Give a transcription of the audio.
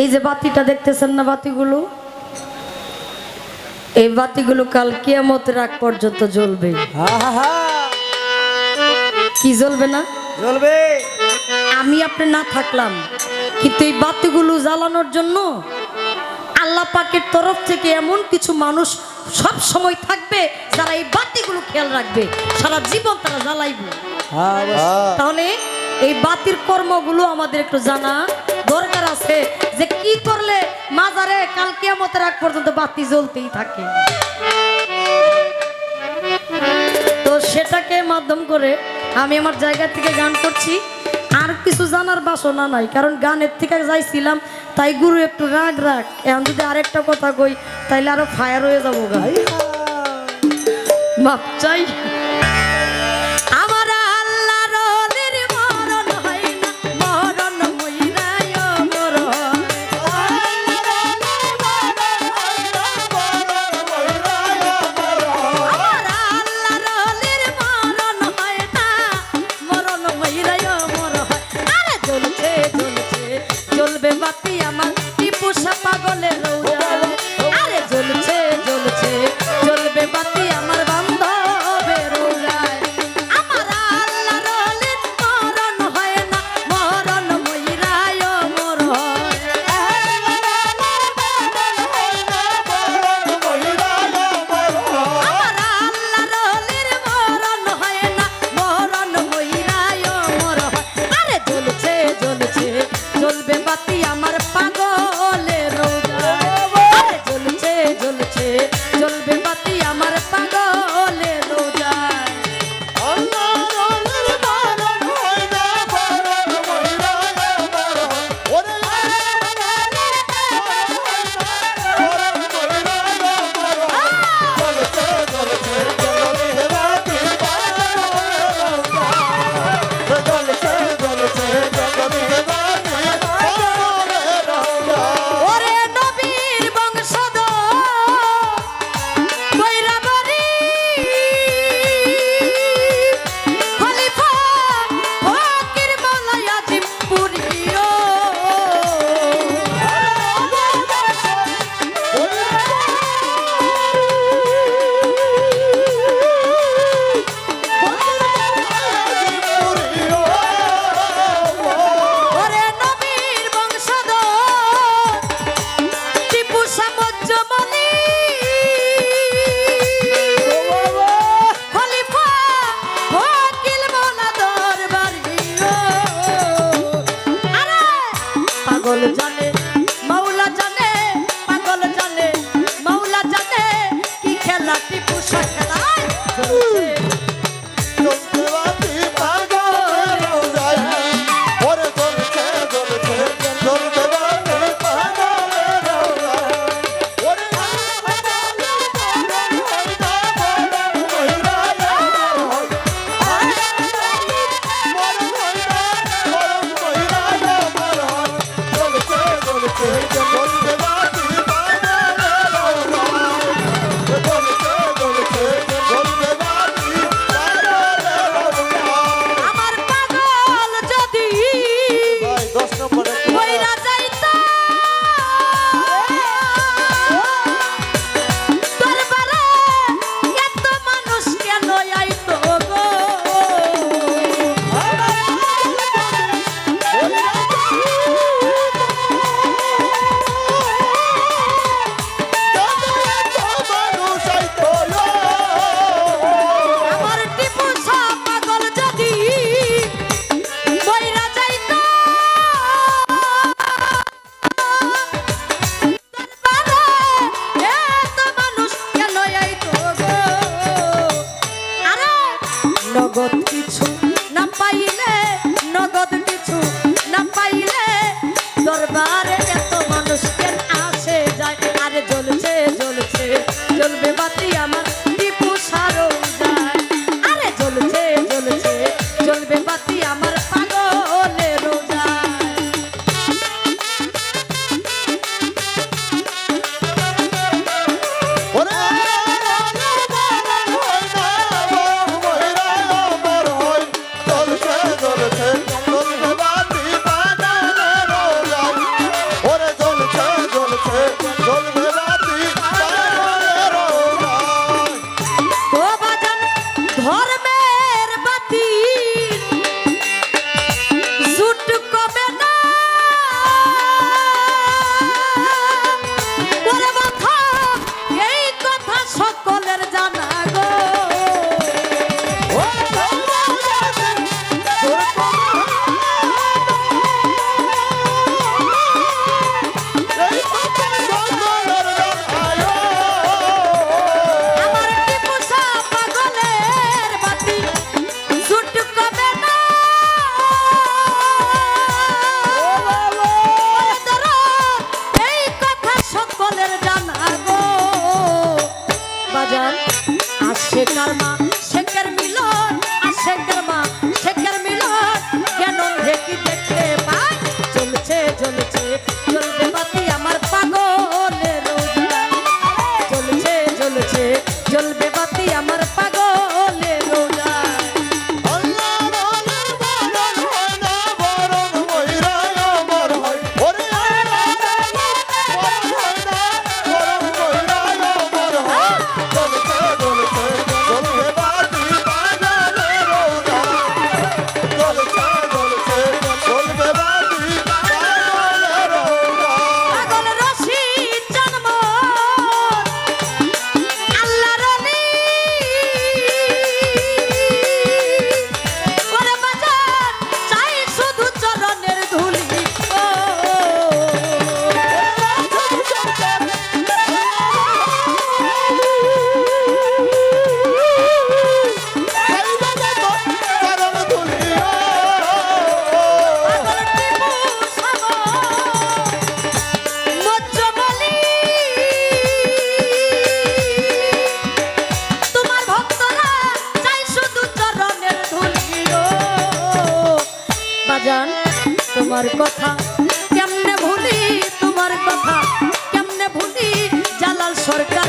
এই যে বাতিটা দেখতেছেন না বাতিগুলো? এই বাতিগুলো কাল কিয়ামতের আগ পর্যন্ত জ্বলবে। কি জ্বলবে না? জ্বলবে। আমি আপনি না থাকলাম কিন্তু এই বাতিগুলো জ্বালানোর জন্য আল্লাহ পাকের তরফ থেকে এমন কিছু মানুষ সব সময় থাকবে যারা এই বাতিগুলো খেয়াল রাখবে সারা জীবন তারা জ্বালাইবে। তাহলে এই বাতির কর্মগুলো আমাদের একটু জানা দরকার আছে যে কি করলে মাজারে কাল কিয়ামতের আগ পর্যন্ত বাতি জ্বলতেই থাকে। তো সেটাকে মাধ্যম করে আমি আমার জায়গা থেকে গান করছি। আর কিছু জানার বাসনা নাই কারণ গানের থেকে যাইছিলাম তাই গুরু একটু রাগ রাগ। এখন যদি আরেকটা কথা কই তাইলে আরও ফায়ার হয়ে যাব গাই। মাপ চাই। পাগল জগৎ কিছু না পাই জান আসছে কার মা তোমার কথা। কেমনে ভুলি তোমার কথা? কেমনে ভুলি জালাল সরকার